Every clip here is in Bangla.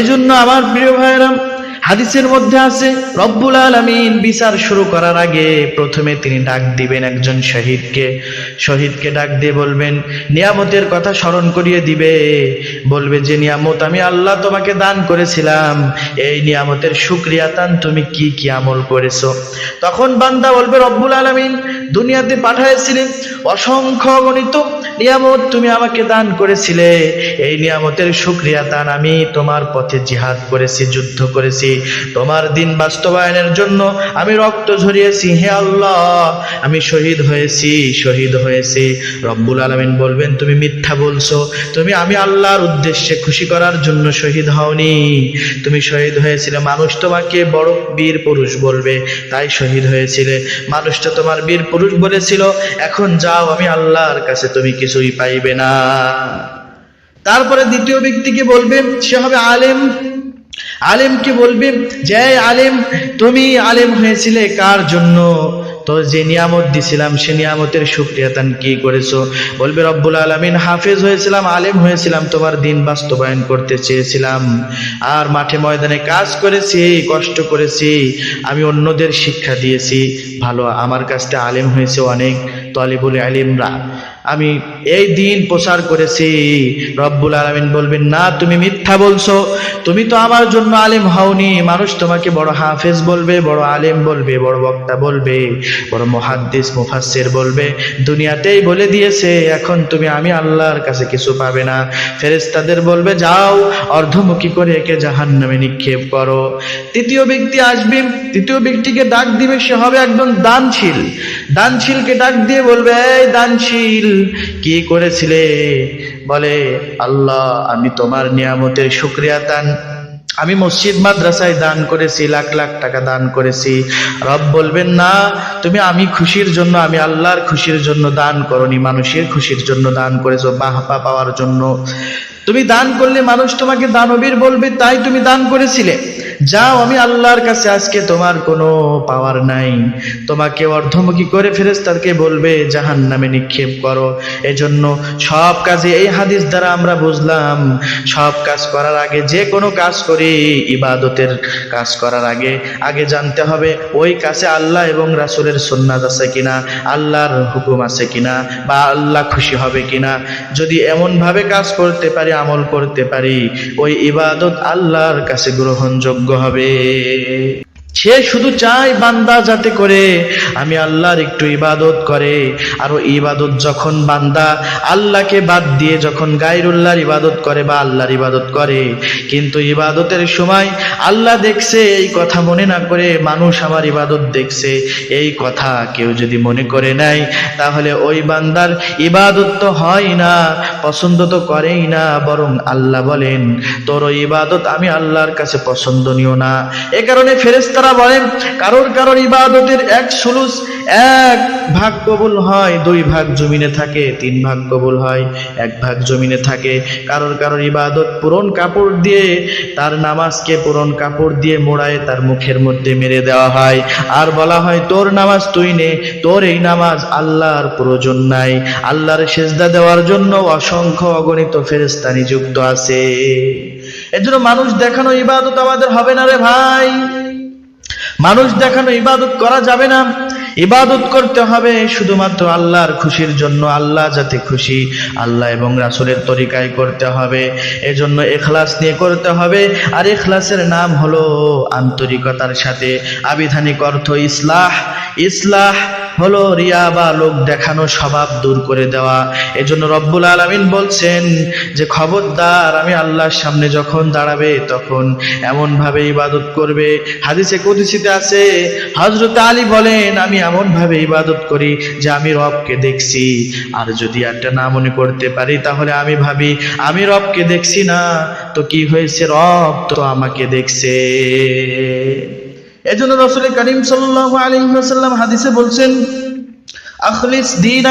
এজন্য আমার প্রিয় ভাইরাম হাদিসের মধ্যে আছে, রব্বুল আলমিন বিচার শুরু করার আগে প্রথমে তিনি ডাক দিবেন একজন শহীদকে। শহীদকে ডাক দিয়ে বলবেন, নিয়ামতের কথা স্মরণ করিয়ে দিবে। বলবে যে, নিয়ামত আমি আল্লাহ তোমাকে দান করেছিলাম। এই নিয়ামতের সুক্রিয়া তান তুমি কি কি আমল করেছ? তখন বান্দা বলবে, রব্বুল আলমিন দুনিয়াতে পাঠাইছিলেন অসংখ্য গণিত নিয়ামত তুমি আমাকে দান করেছিলে। এই নিয়ামতের সুক্রিয়া দান আমি তোমার পথে জিহাদ করেছি, যুদ্ধ করেছি। তোমার দিন বাস্তবায়নের জন্য আমি রক্ত ঝরিয়েছি, হে আল্লাহ। আমি শহীদ হয়েছি শহীদ হয়েছি। রব্বুল আলমিন বলবেন, তুমি মিথ্যা বলছো। তুমি আমি আল্লাহর উদ্দেশ্যে খুশি করার জন্য শহীদ হওনি। তুমি শহীদ হয়েছিলে, মানুষ তোমাকে বড় বীর পুরুষ বলবে, তাই শহীদ হয়েছিলে। মানুষ তো তোমার বীর পুরুষ বলেছিল, এখন যাও, আমি আল্লাহর কাছে তুমি কিছুই পাইবে না। তারপরে দ্বিতীয় ব্যক্তিকে বলবে সে হবে আলেম। আলেমকে বলবে যে আলেম, তুমি আলেম হয়েছিলে কার জন্য? তো যে নিয়ামত দিছিলাম, সে নিয়ামতের সুক্রিয়া তান কি করেছ? বলবে, রব্বুল আলমিন, হাফেজ হয়েছিলাম, আলেম হয়েছিলাম, তোমার দিন বাস্তবায়ন করতে চেয়েছিলাম। আর মাঠে ময়দানে কাজ করেছি, কষ্ট করেছি, আমি অন্যদের শিক্ষা দিয়েছি। ভালো, আমার কাছ থেকে আলেম হয়েছে অনেক তলিবুল আলিমরা আমি এই দিন প্রচার করেছি। রব্বুল আলমিন বলবেন, না, তুমি মিথ্যা বলছো। তুমি তো আমার জন্য আলেম হওনি। মানুষ তোমাকে বড় হাফেজ বলবে, বড় আলেম বলবে, বড় বক্তা বলবে, বড় মহাদ্দিস, মুফাসসির বলবে। দুনিয়াতেই বলে দিয়েছে, এখন তুমি আমি আল্লাহর কাছে কিছু পাবে না। ফেরেশতাদের বলবে, যাও, অর্ধমুখী করে একে জাহান্নামে নিক্ষেপ করো। তৃতীয় ব্যক্তি আসবে, তৃতীয় ব্যক্তিকে ডাক দিবে, সে হবে একদম দানশীল। দানশীলকে ডাক দিয়ে বলবে, এই দানশীল কি করেছিলে? বলে, আল্লাহ, আমি তোমার নিয়ামতের শুক্রিয়া দান, আমি মসজিদ মাদ্রাসায় দান করেছি, লাখ লাখ টাকা দান করেছি। রব বলবেন, না, তুমি আমি খুশির জন্য, আমি আল্লাহর খুশির জন্য দান করনি, মানুষের খুশির জন্য দান করেছ বাহপা পাওয়ার জন্য। তুমি দান করলে মানুষ তোমাকে দানবীর বলবে, তাই তুমি দান করেছিলে। যাও, আমি আল্লাহর কাছে আজকে তোমার কোনো পাওয়ার নাই। তোমাকে অর্ধমুখী করে ফেরেস্তারকে বলবে জাহান নামে নিক্ষেপ করো। এজন্য সব কাজে এই হাদিস দ্বারা আমরা বুঝলাম, সব কাজ করার আগে যে কোনো কাজ করি, ইবাদতের কাজ করার আগে। আগে জানতে হবে, ওই কাছে আল্লাহ এবং রাসূলের সুন্নাত আছে কিনা, আল্লাহর হুকুম আছে কিনা, বা আল্লাহ খুশি হবে কিনা। যদি এমন ভাবে কাজ করতে পারি, আমল করতে পারি, ওই ইবাদত আল্লাহর কাছে গ্রহণযোগ্য হবে। সে শুধু চায় বান্দা যাতে করে। আমি আল্লাহর একটু ইবাদত করে। আর ইবাদত যখন বান্দা আল্লাহকে বাদ দিয়ে যখন গায়রুল্লাহর ইবাদত করে বা আল্লাহর ইবাদত করে। কিন্তু ইবাদতের সময় আল্লাহ দেখছে, এই কথা মনে না করে মানুষ আমার ইবাদত দেখছে। এই কথা কেউ যদি মনে করে নেয়, তাহলে ওই বান্দার ইবাদত তো হয় না, পছন্দ তো করেই না, বরং আল্লাহ বলেন, তোর ইবাদত আমি আল্লাহর কাছে পছন্দনীয় না। এ কারণে ফেরেশতারা বলেন, কারোর কারোর ইবাদতের এক সুলুস, এক ভাগ কবুল হয়, দুই ভাগ জমিনে থাকে, তিন ভাগ কবুল হয়, এক ভাগ জমিনে থাকে। কারোর কারোর ইবাদত পুরন কাপড় দিয়ে, তার নামাজকে পুরন কাপড় দিয়ে মোড়ায়, তার মুখের মধ্যে মেরে দেওয়া হয়। আর বলা হয়, তোর নামাজ তুই নে, তোর এই নামাজ আল্লাহর প্রয়োজন নাই। আল্লাহর সেজদা দেওয়ার জন্য অসংখ্য অগণিত ফেরেস্তা নিযুক্ত আছে। এজন্য মানুষ দেখানো ইবাদত আমাদের হবে না রে ভাই। মানুষ দেখানো ইবাদত করা যাবে না। ইবাদত করতে হবে শুধুমাত্র আল্লাহর খুশির জন্য। আল্লাহ যাতে খুশি, আল্লাহ এবং রাসুলের তরিকায় করতে হবে। এজন্য এখলাস নিয়ে করতে হবে। আর এখলাসের নাম হলো আন্তরিকতার সাথে। আবিধানিক অর্থ ইসলাহ। ইসলাহ হলো রিয়া বা লোক দেখানো, স্বভাব দূর করে দেওয়া। এজন্য রব্বুল আলামিন বলছেন যে, খবরদার, আমি আল্লাহর সামনে যখন দাঁড়াবে, তখন এমন ভাবে ইবাদত করবে। হাদিসে কুদসিতে আছে, হযরত আলী বলেন, আমি এমন ভাবে ইবাদত করি যে আমি রবকে দেখছি। আর যদি একটা না মনে করতে পারি, তাহলে আমি ভাবি, আমি রবকে দেখছি না। তো কি হয়েছে রব? তো আমাকে দেখছে। এজন্য রসুল করিম সাল্লাহ আলিমাসাল্লাম হাদিসে বলছেন, আখলিস দিন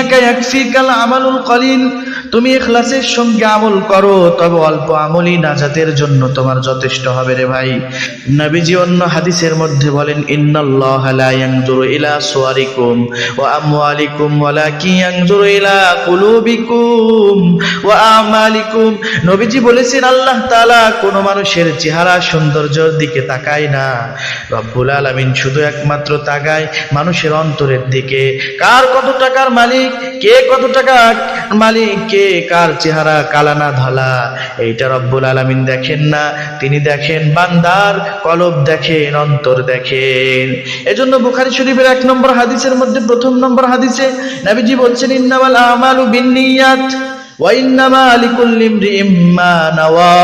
আমালুল কলিল। তুমি ইখলাসের সঙ্গে আমল করো, তবে অল্প আমলই নাজাতের জন্য তোমার যথেষ্ট হবে রে ভাই। নবীজি অন্য হাদিসের মধ্যে বলেন, ইন্নাল্লাহ লা ইয়ানজুরু ইলা সুয়ারিকুম ওয়া আমওয়ালিকুম ওয়ালাকিন ইয়ানজুরু ইলা কুলুবিকুম ওয়া আমালিকুম। নবীজি বলেছেন, আল্লাহ তাআলা কোন মানুষের চেহারা সৌন্দর্যের দিকে তাকায় না। রব্বুল আলামিন শুধু একমাত্র তাকায় মানুষের অন্তরের দিকে। কার কত টাকার মালিক? কে কত টাকা মালিক? কে কার চেহারা কালানা ধলা। এইটা রব্বুল আলমিন দেখেন না, তিনি দেখেন বান্দার কলব দেখেন, অন্তর দেখেন। এজন্য বুখারি শরীফের এক নম্বর হাদিসের মধ্যে প্রথম নম্বর হাদিসে নাবিজি বলছেন, ইন্নামাল আমালু বিন্নিয়াত ওয়া ইন্নামা লিকুল্লি ইমরিইম মা নাওয়া।